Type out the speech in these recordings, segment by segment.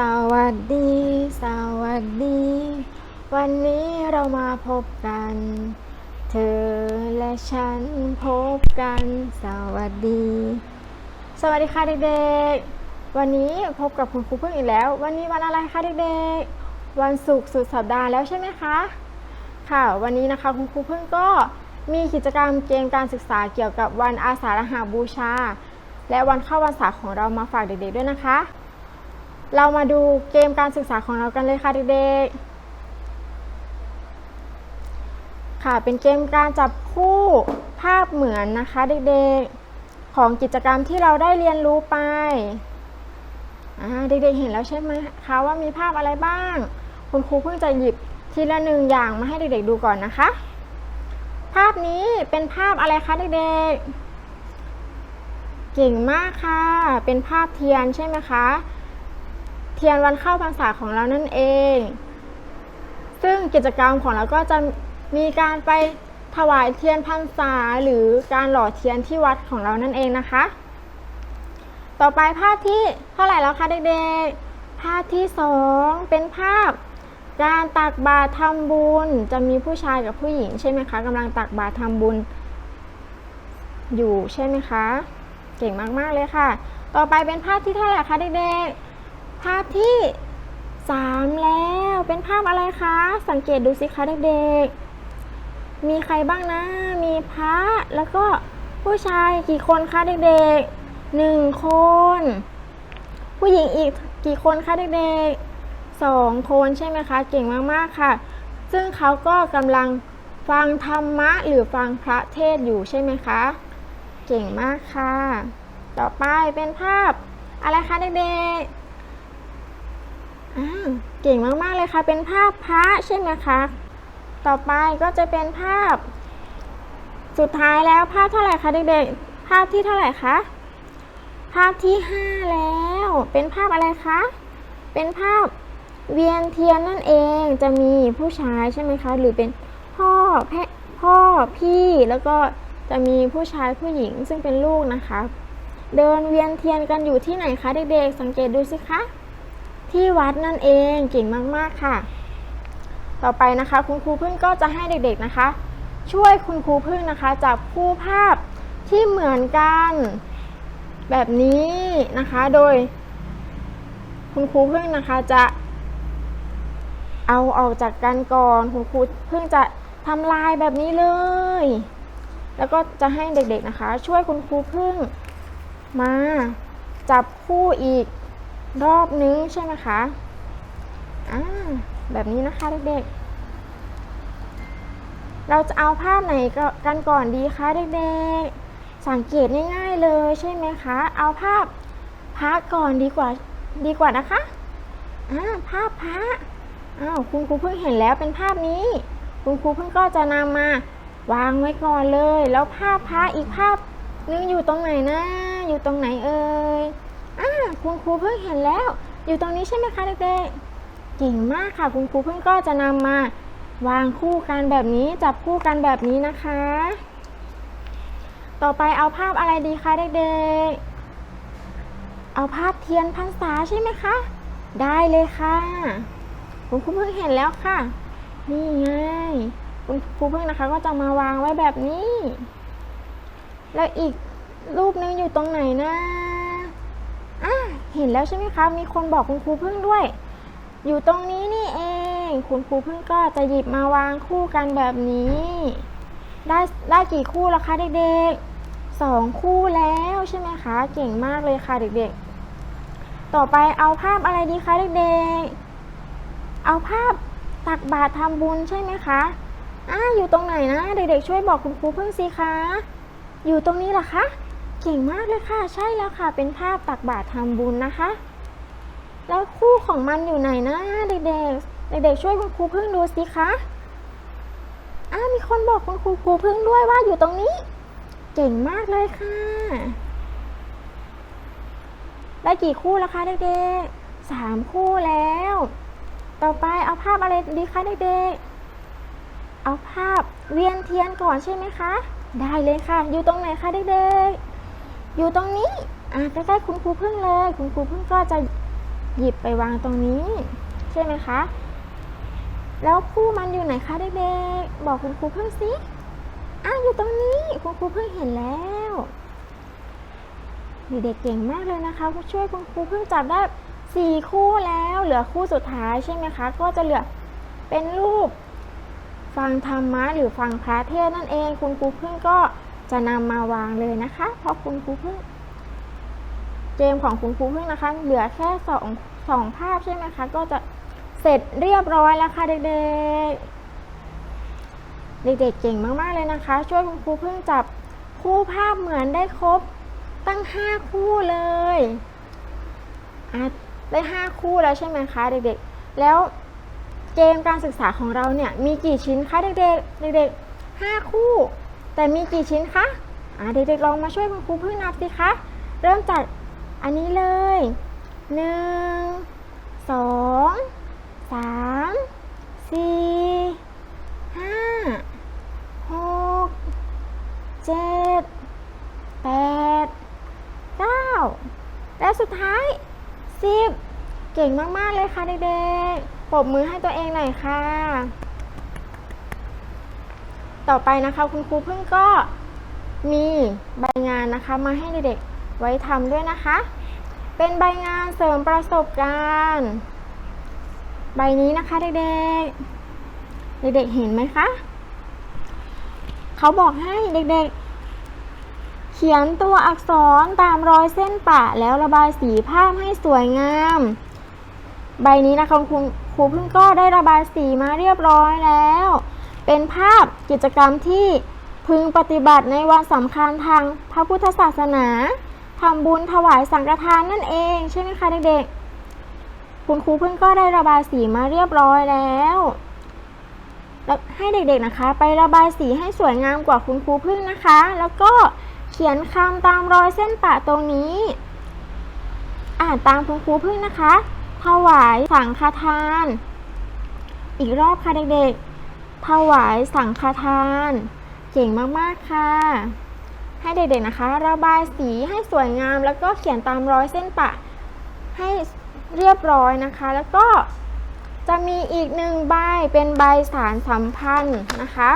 สวัสดี สวัสดี วันนี้เรามาพบกัน เธอและฉันพบกัน สวัสดี สวัสดีค่ะเด็กๆ วันนี้พบกับคุณครูเพิ่งอีกแล้ว วันนี้วันอะไรคะเด็กๆ วันศุกร์สุดสัปดาห์แล้วใช่ไหมคะ ค่ะ วันนี้นะคะคุณครูเพิ่งก็มีกิจกรรมเกมการศึกษาเกี่ยวกับวันอาสาฬหาบูชา และวันเข้าวันศาของเรามาฝากเด็กๆด้วยนะคะ เรามาดูเกมการศึกษาของเรากันเลยค่ะเด็กๆ ค่ะเป็นเกมการจับคู่ภาพเหมือนนะคะเด็กๆ ของกิจกรรมที่เราได้เรียนรู้ไปเด็กๆเห็นแล้วใช่ไหมคะว่ามีภาพอะไรบ้าง คุณครูเพิ่งจะหยิบทีละหนึ่งอย่างมาให้เด็กๆดูก่อนนะคะ ภาพนี้เป็นภาพอะไรคะเด็กๆ เก่งมากค่ะ เป็นภาพเทียนใช่ไหมคะ เทียนวันเข้าพรรษาของเรานั่นเอง ซึ่งกิจกรรมของเราก็จะมีการไปถวายเทียนพรรษาหรือการหล่อเทียนที่วัดของเรานั่นเองนะคะ ต่อไปภาพที่เท่าไหร่แล้วคะเด็กๆ ภาพที่สองเป็นภาพ การตักบาตรทำบุญ จะมีผู้ชายกับผู้หญิงใช่ไหมคะกำลังตักบาตรทำบุญ อยู่ใช่ไหมคะ เก่งมากๆเลยค่ะ ต่อไปเป็นภาพที่เท่าไหร่คะเด็กๆ ภาพที่สามแล้วเป็นภาพอะไรคะ สังเกตดูสิคะเด็กๆ มีใครบ้างนะ มีพระแล้วก็ผู้ชายกี่คนคะเด็กๆหนึ่งคน ผู้หญิงอีกกี่คนคะเด็กๆสองคนใช่ไหมคะเก่งมากๆค่ะ ซึ่งเขาก็กำลังฟังธรรมะหรือฟังพระเทศอยู่ใช่ไหมคะ เก่งมากค่ะ ต่อไปเป็นภาพอะไรคะเด็กๆ เก่งมาก ๆ เลยค่ะ เป็นภาพพระใช่ไหมคะ ต่อไปก็จะเป็นภาพ สุดท้ายแล้วภาพเท่าไหร่คะเด็กๆ ภาพที่เท่าไหร่คะ ภาพที่ห้าแล้ว เป็นภาพอะไรคะ เป็นภาพเวียนเทียนนั่นเอง จะมีผู้ชายใช่ไหมคะ หรือเป็นพ่อแพพ่อพี่แล้วก็จะมีผู้ชายผู้หญิงซึ่งเป็นลูกนะคะ เดินเวียนเทียนกันอยู่ที่ไหนคะเด็กๆ สังเกตดูสิคะ ที่วัดนั่นเองเก่งมาก ๆ ค่ะ ต่อไปนะคะคุณครูพึ่งก็จะให้เด็กๆนะคะ ช่วยคุณครูพึ่งนะคะจับคู่ภาพที่เหมือนกัน แบบนี้นะคะโดย คุณครูพึ่งนะคะจะ เอาออกจากกันก่อนคุณครูพึ่งจะทำลายแบบนี้เลย แล้วก็จะให้เด็กๆนะคะ ช่วยคุณครูพึ่งมาจับคู่อีก รอบนึงใช่ไหมคะอ่าแบบนี้นะคะเด็กๆ เราจะเอาภาพไหนกันก่อนดีคะเด็กๆ สังเกตง่ายๆเลยใช่ไหมคะ เอาภาพพระก่อนดีกว่าดีกว่านะคะอ่าภาพพระอ้าวคุณครูเพิ่งเห็นแล้วเป็นภาพนี้ คุณครูเพิ่งก็จะนำมาวางไว้ก่อนเลย แล้วภาพพระอีกภาพนึงอยู่ตรงไหนนะ อยู่ตรงไหนเอ่ย อ่าคุณครูเพิ่งเห็นแล้ว อยู่ตรงนี้ใช่ไหมคะเด็กๆเก่งมากค่ะ คุณครูเพิ่งก็จะนำมาวางคู่กันแบบนี้จับคู่กันแบบนี้นะคะ ต่อไปเอาภาพอะไรดีคะเด็กๆ เอาภาพเทียนพรรษาใช่ไหมคะ ได้เลยค่ะคุณครูเพิ่งเห็นแล้วค่ะ นี่ไงคุณครูเพิ่งนะคะ ก็จะมาวางไว้แบบนี้ แล้วอีกรูปนึงอยู่ตรงไหนนะอะ เห็นแล้วใช่ไหมคะ มีคนบอกคุณครูเพิ่งด้วย อยู่ตรงนี้นี่เอง คุณครูเพิ่งก็จะหยิบมาวางคู่กันแบบนี้ ได้ได้กี่คู่แล้วคะเด็กๆสองคู่แล้วใช่ไหมคะ เก่งมากเลยค่ะเด็กๆ ต่อไปเอาภาพอะไรดีคะเด็กๆ เอาภาพตักบาตรทำบุญใช่ไหมคะอ่าอยู่ตรงไหนนะ เด็กๆ ช่วยบอกคุณครูเพิ่งสิคะ อยู่ตรงนี้หรอคะ เก่งมากเลยค่ะ ใช่แล้วค่ะ เป็นภาพตักบาตรทำบุญนะคะ แล้วคู่ของมันอยู่ไหนนะเด็กๆเด็กๆช่วยคุณครูเพิ่งดูสิคะอ้ามีคนบอกคุณครูครูเพิ่งด้วยว่าอยู่ตรงนี้ เก่งมากเลยค่ะ ได้กี่คู่แล้วคะเด็กๆสามคู่แล้ว ต่อไปเอาภาพอะไรดีคะเด็กๆเอาภาพเวียนเทียนก่อนใช่ไหมคะ ได้เลยค่ะ อยู่ตรงไหนคะเด็กๆ อยู่ตรงนี้ อ่าใกล้ๆคุณครูพึ่งเลย คุณครูพึ่งก็จะหยิบไปวางตรงนี้ ใช่ไหมคะ แล้วคู่มันอยู่ไหนคะเด็กๆบอกคุณครูเพิ่งสิอ้าอยู่ตรงนี้ คุณครูเพิ่งเห็นแล้วเด็กๆเก่งมากเลยนะคะผู้ช่วยคุณครูเพิ่งจับได้สี่คู่แล้ว เหลือคู่สุดท้ายใช่ไหมคะ ก็จะเหลือเป็นรูป ฟังธรรมะหรือฟังพระเทศน์นั่นเอง คุณครูเพิ่งก็ จะนำมาวางเลยนะคะเพราะคุณครูเพิ่งเกมของคุณครูเพิ่งนะคะ เหลือแค่สองสองภาพใช่ไหมคะ ก็จะเสร็จเรียบร้อยแล้วค่ะเด็กๆ เด็กๆเก่งมากๆเลยนะคะ ช่วยคุณครูเพิ่งจับคู่ภาพเหมือนได้ครบตั้งห้าคู่เลยอะได้ห้าคู่แล้วใช่ไหมคะเด็กๆ แล้วเกมการศึกษาของเราเนี่ยมีกี่ชิ้นคะเด็กๆ เด็กๆห้าคู่ แต่มีกี่ชิ้นคะอะเด็กๆลองมาช่วยคุณครูเพิ่งนับสิคะ เริ่มจากอันนี้เลยหนึ่งสองสามสี่ห้าหกเจ็ดแปดเก้าและสุดท้ายสิบเก่งมาก ๆ เลยค่ะเด็กๆปรบมือให้ตัวเองหน่อยค่ะ ต่อไปนะคะคุณครูเพิ่งก็มีใบงานนะคะมาให้เด็กๆไว้ทำด้วยนะคะ เป็นใบงานเสริมประสบการณ์ ใบนี้นะคะเด็กๆ เด็กๆเห็นไหมคะเขาบอกให้เด็กๆ เขียนตัวอักษรตามรอยเส้นปะแล้วระบายสีภาพให้สวยงาม ใบนี้นะคะครูครูเพิ่งก็ได้ระบายสีมาเรียบร้อยแล้ว เป็นภาพกิจกรรมที่พึงปฏิบัติในวันสำคัญทางพระพุทธศาสนาทำบุญถวายสังฆทานนั่นเองใช่ไหมคะเด็กๆ คุณครูเพิ่งก็ได้ระบายสีมาเรียบร้อยแล้วแล้วให้เด็กๆนะคะ ไประบายสีให้สวยงามกว่าคุณครูพึ่งนะคะ แล้วก็เขียนคำตามรอยเส้นปะตรงนี้ อ่านตามคุณครูพึ่งนะคะ ถวายสังฆทาน อีกรอบค่ะเด็กๆ ถวายสังฆทาน เก่งมาก ๆ ค่ะ ให้เด็ก ๆ นะคะ ระบายสีให้สวยงาม แล้วก็เขียนตามรอยเส้นปะ ให้เรียบร้อยนะคะ แล้วก็จะมีอีกหนึ่งใบเป็นใบสารสัมพันธ์นะคะ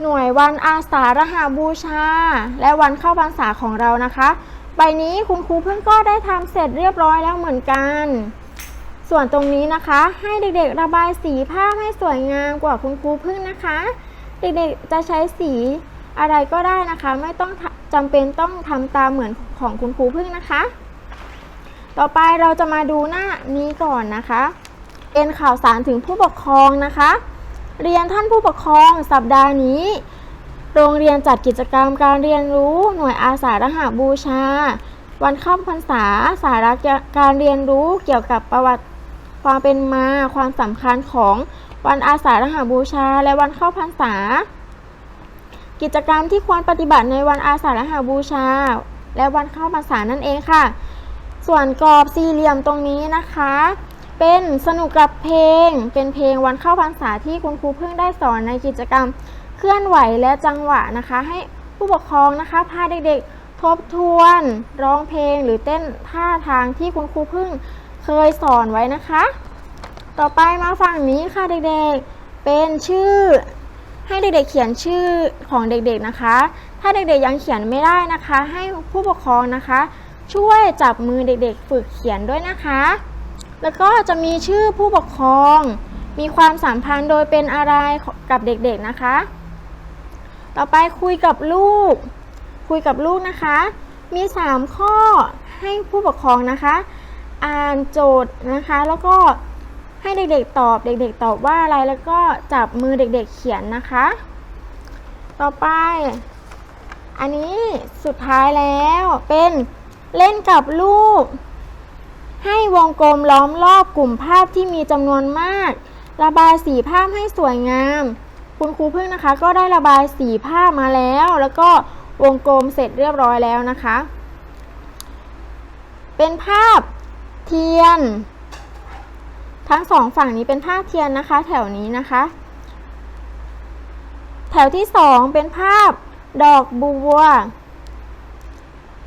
หน่วยวันอาสาฬหบูชา และวันเข้าพรรษาของเรานะคะ ใบนี้คุณครูเพิ่งก็ได้ทำเสร็จเรียบร้อยแล้วเหมือนกัน ส่วนตรงนี้นะคะ ให้เด็กๆระบายสีภาพให้สวยงามกว่าคุณครูพึ่งนะคะ เด็กๆจะใช้สีอะไรก็ได้นะคะ ไม่ต้องจำเป็นต้องทำตามเหมือนของคุณครูพึ่งนะคะ ต่อไปเราจะมาดูหน้านี้ก่อนนะคะ เป็นข่าวสารถึงผู้ปกครองนะคะ เรียนท่านผู้ปกครองสัปดาห์นี้ โรงเรียนจัดกิจกรรมการเรียนรู้หน่วยอาสาฬหบูชา วันเข้าพรรษาสาระการเรียนรู้เกี่ยวกับประวัติ ความเป็นมา ความสำคัญของวันอาสาฬหาบูชา และวันเข้าพรรษา กิจกรรมที่ควรปฏิบัติในวันอาสาฬหาบูชา และวันเข้าพรรษานั่นเองค่ะ ส่วนกรอบสี่เหลี่ยมตรงนี้นะคะ เป็นสนุกกับเพลง เป็นเพลงวันเข้าพรรษาที่คุณครูเพิ่งได้สอนในกิจกรรมเคลื่อนไหวและจังหวะนะคะ ให้ผู้ปกครองนะคะพาเด็กๆทบทวน ร้องเพลงหรือเต้นท่าทางที่คุณครูเพิ่ง เคยสอนไว้นะคะ ต่อไปมาฝั่งนี้ค่ะเด็กๆ เป็นชื่อ ให้เด็กๆเขียนชื่อของเด็กๆนะคะ ถ้าเด็กๆยังเขียนไม่ได้นะคะ ให้ผู้ปกครองนะคะ ช่วยจับมือเด็กๆ ฝึกเขียนด้วยนะคะ แล้วก็จะมีชื่อผู้ปกครอง มีความสัมพันธ์โดยเป็นอะไรกับเด็กๆนะคะ ต่อไปคุยกับลูก คุยกับลูกนะคะ มี 3 ข้อให้ผู้ปกครองนะคะ อ่านโจทย์นะคะ แล้วก็ให้เด็กๆตอบเด็กๆตอบว่าอะไรแล้วก็จับมือเด็กๆเขียนนะคะ ต่อไป อันนี้สุดท้ายแล้วเป็นเล่นกับลูกให้วงกลมล้อมรอบกลุ่มภาพที่มีจำนวนมาก ระบายสีภาพให้สวยงาม คุณครูพึ่งนะคะ ก็ได้ระบายสีภาพมาแล้ว แล้วก็วงกลมเสร็จเรียบร้อยแล้วนะคะ เป็นภาพ เทียน ทั้งสองฝั่งนี้เป็นภาพเทียนนะคะ แถวนี้นะคะ แถวที่สองเป็นภาพดอกบัว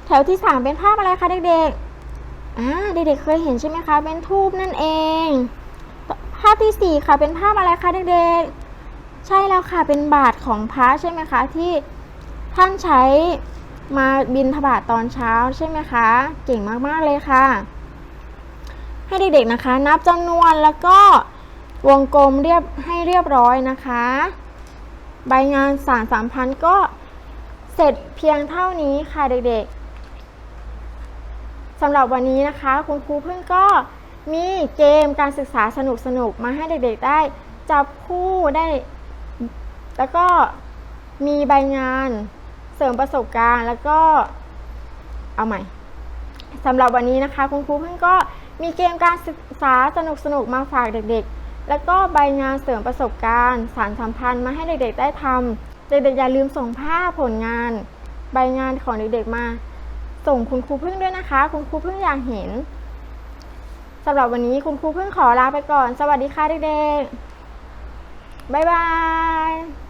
แถวที่สามเป็นภาพอะไรคะเด็กๆอ่าเด็กๆเคยเห็นใช่ไหมคะ เป็นทูบนั่นเองภภาพที่สี่ค่ะเป็นภาพอะไรคะเด็กๆ ใช่แล้วค่ะเป็นบาทของพระใช่ไหมคะที่ท่านใช้มาบินทบาทตอนเช้าใช่ไหมคะ เก่งมาก ๆ เลยค่ะ ให้เด็กๆนะคะ นับจำนวนแล้วก็วงกลมเรียบให้เรียบร้อยนะคะ ใบงานสารสามพันก็เสร็จเพียงเท่านี้ค่ะเด็กๆสำหรับวันนี้นะคะ คุณครูเพิ่งก็มีเกมการศึกษาสนุกๆมาให้เด็กๆได้จับคู่ได้ แล้วก็มีใบงานเสริมประสบการณ์ แล้วก็เอาใหม่สำหรับวันนี้นะคะ คุณครูเพิ่งก็ มีเกมการศึกษาสนุกๆมาฝากเด็กๆ แล้วก็ใบงานเสริมประสบการณ์ สารสัมพันธ์มาให้เด็กๆได้ทำ เด็กๆอย่าลืมส่งภาพผลงาน ใบงานของเด็กๆมา ส่งคุณครูพึ่งด้วยนะคะ คุณครูพึ่งอยากเห็นสำหรับวันนี้คุณครูพึ่งขอลาไปก่อน สวัสดีค่ะเด็กๆ บ๊ายบาย